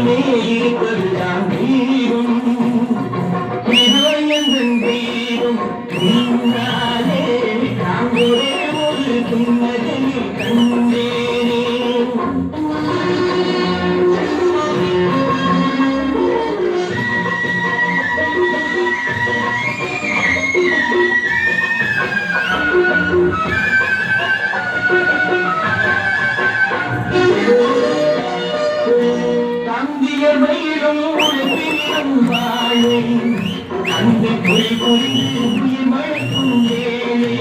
என்னுள்ளே இருப்பதுதான் தெய்வம் இதுவரையன் தெய்வம் நீனாலே நான் ஒரே ஒரு புன்னகையில் கண்டேனே தந்திய மயிலும் உழைப்பிலும் வாழை. அந்த பொய் பொறிந்து உயிர் மழைக்கும் வேலை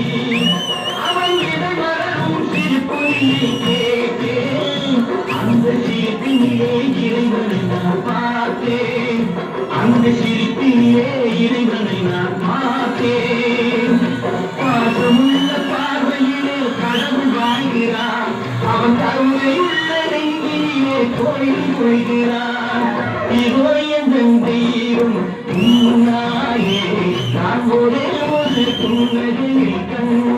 அவன் இடமரணும் திருப்பொழியை கேட்டேன் அந்த சிரிப்பினிலே இறைவனை நான் பார்த்தேன். அந்த சீர் கோயில் கொள்கிறான் இதோ என் தெய்வம் நான் ஒரு புன்னகையில்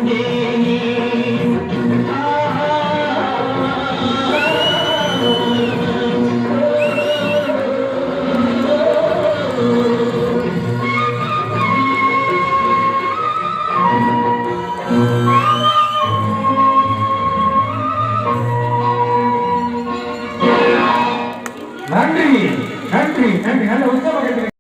நன்றி நன்றி நன்றி. நல்ல உற்சாகம்